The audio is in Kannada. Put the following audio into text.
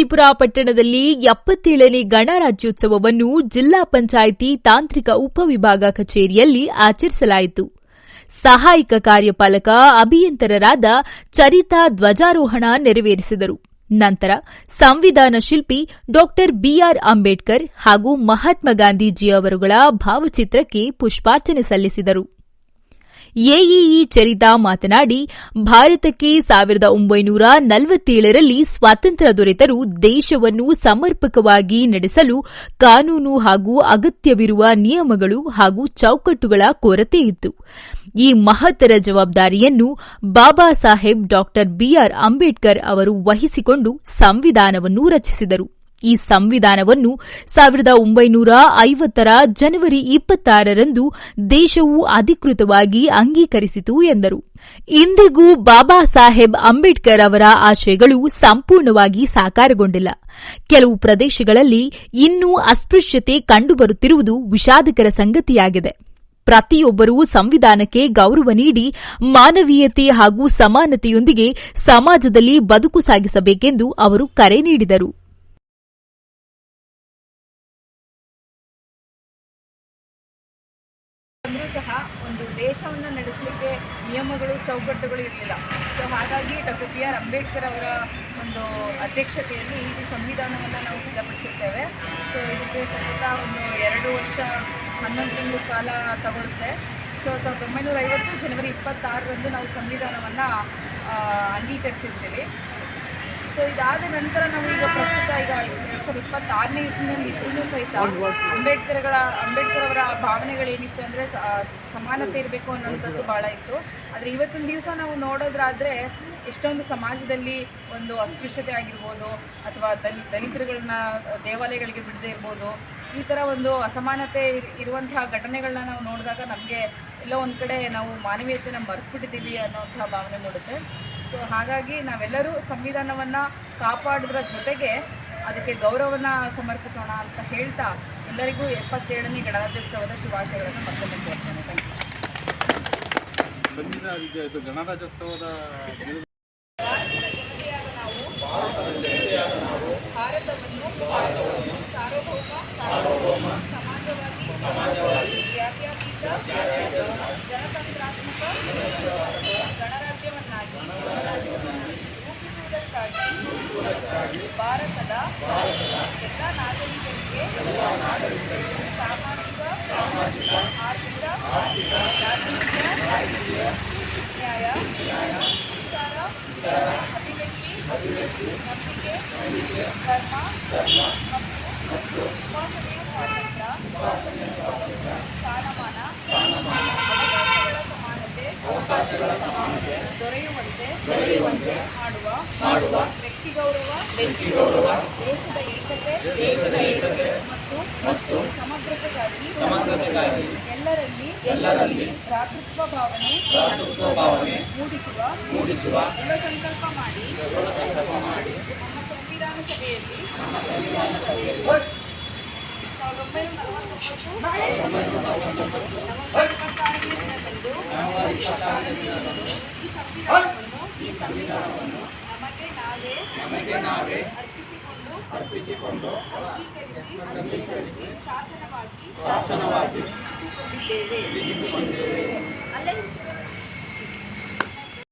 ಹೊಳೆನರಸೀಪುರ ಪಟ್ಟಣದಲ್ಲಿ ಎಪ್ಪತ್ತೇಳನೇ ಗಣರಾಜ್ಯೋತ್ಸವವನ್ನು ಜಿಲ್ಲಾ ಪಂಚಾಯಿತಿ ತಾಂತ್ರಿಕ ಉಪವಿಭಾಗ ಕಚೇರಿಯಲ್ಲಿ ಆಚರಿಸಲಾಯಿತು. ಸಹಾಯಕ ಕಾರ್ಯಪಾಲಕ ಅಭಿಯಂತರರಾದ ಚರಿತಾ ಧ್ವಜಾರೋಹಣ ನೆರವೇರಿಸಿದರು. ನಂತರ ಸಂವಿಧಾನ ಶಿಲ್ಪಿ ಡಾಕ್ಟರ್ ಬಿಆರ್ ಅಂಬೇಡ್ಕರ್ ಹಾಗೂ ಮಹಾತ್ಮ ಗಾಂಧೀಜಿ ಅವರುಗಳ ಭಾವಚಿತ್ರಕ್ಕೆ ಪುಷ್ಪಾರ್ಚನೆ ಸಲ್ಲಿಸಿದರು. ಎಇಇ ಚರಿತಾ ಮಾತನಾಡಿ, ಭಾರತಕ್ಕೆ ಸಾವಿರದ ಒಂಬೈನೂರ ನಲವತ್ತೇಳರಲ್ಲಿ ಸ್ವಾತಂತ್ರ್ಯ ದೊರೆತರೂ ದೇಶವನ್ನು ಸಮರ್ಪಕವಾಗಿ ನಡೆಸಲು ಕಾನೂನು ಹಾಗೂ ಅಗತ್ಯವಿರುವ ನಿಯಮಗಳು ಹಾಗೂ ಚೌಕಟ್ಟುಗಳ ಕೊರತೆಯಿತ್ತು ಈ ಮಹತ್ತರ ಜವಾಬ್ದಾರಿಯನ್ನು ಬಾಬಾ ಸಾಹೇಬ್ ಡಾ ಬಿಆರ್ ಅಂಬೇಡ್ಕರ್ ಅವರು ವಹಿಸಿಕೊಂಡು ಸಂವಿಧಾನವನ್ನು ರಚಿಸಿದರು. ಈ ಸಂವಿಧಾನವನ್ನು ಸಾವಿರದ ಒಂಬೈನೂರ ಐವತ್ತರ ಜನವರಿ ಇಪ್ಪತ್ತಾರರಂದು ದೇಶವು ಅಧಿಕೃತವಾಗಿ ಅಂಗೀಕರಿಸಿತು ಎಂದರು. ಇಂದಿಗೂ ಬಾಬಾ ಸಾಹೇಬ್ ಅಂಬೇಡ್ಕರ್ ಅವರ ಆಶಯಗಳು ಸಂಪೂರ್ಣವಾಗಿ ಸಾಕಾರಗೊಂಡಿಲ್ಲ. ಕೆಲವು ಪ್ರದೇಶಗಳಲ್ಲಿ ಇನ್ನೂ ಅಸ್ಪೃಶ್ಯತೆ ಕಂಡುಬರುತ್ತಿರುವುದು ವಿಷಾದಕರ ಸಂಗತಿಯಾಗಿದೆ. ಪ್ರತಿಯೊಬ್ಬರೂ ಸಂವಿಧಾನಕ್ಕೆ ಗೌರವ ನೀಡಿ ಮಾನವೀಯತೆ ಹಾಗೂ ಸಮಾನತೆಯೊಂದಿಗೆ ಸಮಾಜದಲ್ಲಿ ಬದುಕು ಸಾಗಿಸಬೇಕೆಂದು ಅವರು ಕರೆ ನೀಡಿದರು. ಸಹ ಒಂದು ದೇಶವನ್ನು ನಡೆಸಲಿಕ್ಕೆ ನಿಯಮಗಳು, ಚೌಕಟ್ಟುಗಳು ಇರಲಿಲ್ಲ. ಸೊ ಹಾಗಾಗಿ ಡಾಕ್ಟರ್ ಬಿ ಆರ್ ಅಂಬೇಡ್ಕರ್ ಅವರ ಒಂದು ಅಧ್ಯಕ್ಷತೆಯಲ್ಲಿ ಈ ಸಂವಿಧಾನವನ್ನು ನಾವು ಸಿದ್ಧಪಡಿಸುತ್ತೇವೆ ಸೊ ಇದಕ್ಕೆ ಸತತ ಒಂದು ಎರಡು ವರ್ಷ, ಹನ್ನೊಂದು ತಿಂಗಳು ಕಾಲ ತಗೊಳುತ್ತೆ. ಸೊ ಸಾವಿರದ ಒಂಬೈನೂರ ಐವತ್ತು ಜನವರಿ ಇಪ್ಪತ್ತಾರರಂದು ನಾವು ಸಂವಿಧಾನವನ್ನು ಅಂಗೀಕರಿಸಿರ್ತೀವಿ. ಸೊ ಇದಾದ ನಂತರ ನಾವು ಈಗ ಪ್ರಸ್ತುತ ಈಗ ಎರಡು ಸಾವಿರದ ಇಪ್ಪತ್ತಾರನೇ ಇಸ್ವಿನಲ್ಲಿ ಇದ್ರೂ ಸಹಿತ ಅಂಬೇಡ್ಕರ್ಗಳ ಅಂಬೇಡ್ಕರ್ ಅವರ ಭಾವನೆಗಳೇನಿತ್ತು ಅಂದರೆ ಸಮಾನತೆ ಇರಬೇಕು ಅನ್ನೋಂಥದ್ದು ಭಾಳ ಇತ್ತು. ಆದರೆ ಇವತ್ತಿನ ದಿವಸ ನಾವು ನೋಡೋದ್ರಾದರೆ ಎಷ್ಟೊಂದು ಸಮಾಜದಲ್ಲಿ ಒಂದು ಅಸ್ಪೃಶ್ಯತೆ ಆಗಿರ್ಬೋದು ಅಥವಾ ದಲಿ ದಲಿತರುಗಳನ್ನ ದೇವಾಲಯಗಳಿಗೆ ಬಿಡದೇ ಇರ್ಬೋದು ಈ ಥರ ಒಂದು ಅಸಮಾನತೆ ಇರ್- ಇರುವಂತಹ ಘಟನೆಗಳನ್ನ ನಾವು ನೋಡಿದಾಗ ನಮಗೆ ಎಲ್ಲೋ ಒಂದು ಕಡೆ ನಾವು ಮಾನವೀಯತೆನ ಮರೆತುಬಿಟ್ಟಿದ್ದೀವಿ ಅನ್ನೋಂಥ ಭಾವನೆ ಮೂಡುತ್ತೆ. ಸೊ ಹಾಗಾಗಿ ನಾವೆಲ್ಲರೂ ಸಂವಿಧಾನವನ್ನು ಕಾಪಾಡೋದ್ರ ಜೊತೆಗೆ ಅದಕ್ಕೆ ಗೌರವನ ಸಮರ್ಪಿಸೋಣ ಅಂತ ಹೇಳ್ತಾ ಎಲ್ಲರಿಗೂ ಎಪ್ಪತ್ತೇಳನೇ ಗಣರಾಜ್ಯೋತ್ಸವದ ಶುಭಾಶಯಗಳನ್ನು ಮತ್ತೊಮ್ಮೆ ಕೋರ್ತೇನೆ ಥ್ಯಾಂಕ್ ಯು ಸಂವಿಧಾನ ಗಣರಾಜ್ಯೋತ್ಸವದ ನಾವು ಭಾರತವನ್ನು ನಂಬಿಕೆ ಧರ್ಮ ಮತ್ತು ಉಪಾಸನೆಯ ಸ್ವಾತಂತ್ರ್ಯ ಸ್ಥಾನಮಾನ ಸಮಾನತೆ ದೊರೆಯುವಂತೆ ಮಾಡುವ ವ್ಯಕ್ತಿ ಗೌರವ ವ್ಯಕ್ತಿ ಗೌರವ ದೇಶದ ಏಕತೆ ದೇಶದ ಏಕತೆ ಮತ್ತು ಮತ್ತು ಸಮಗ್ರತೆಗಾಗಿ ಸಮಗ್ರತೆಗಾಗಿ ಎಲ್ಲರಲ್ಲಿ ಎಲ್ಲರಲ್ಲಿ ಭ್ರಾತೃತ್ವ ಭಾವನೆ ಭ್ರಾತೃತ್ವ ಭಾವನೆ ಮೂಡಿಸುವ ಮೂಡಿಸುವ ದೃಢ ಸಂಕಲ್ಪ ಮಾಡಿ ದೃಢ ಸಂಕಲ್ಪ ಮಾಡಿ ನಮ್ಮ ಸಂವಿಧಾನ ಸಭೆಯಲ್ಲಿ ನಮ್ಮ ಸಂವಿಧಾನ ಸಭೆಯಲ್ಲಿ ಸಾವಿರದ ಒಂಬೈನೂರ ನಲವತ್ತೊಂಬತ್ತು ನವೆಂಬರ್ ಇಪ್ಪತ್ತಾರನೇ ದಿನದಂದು ಈ ಸಂವಿಧಾನವನ್ನು ಈ ಸಂವಿಧಾನವನ್ನು ನಮಗೆ ನಾವೇ ನಮಗೆ ನಾವೇ ಅರ್ಪಿಸಿಕೊಂಡು ಅರ್ಪಿಸಿಕೊಂಡು ಅಂಗೀಕರಿಸಿ ಅಂಗೀಕರಿಸಿ ಶಾಸನವಾಗಿ ಶಾಸನವಾಗಿ ವಿಧಿಸಿಕೊಂಡಿದ್ದೇವೆ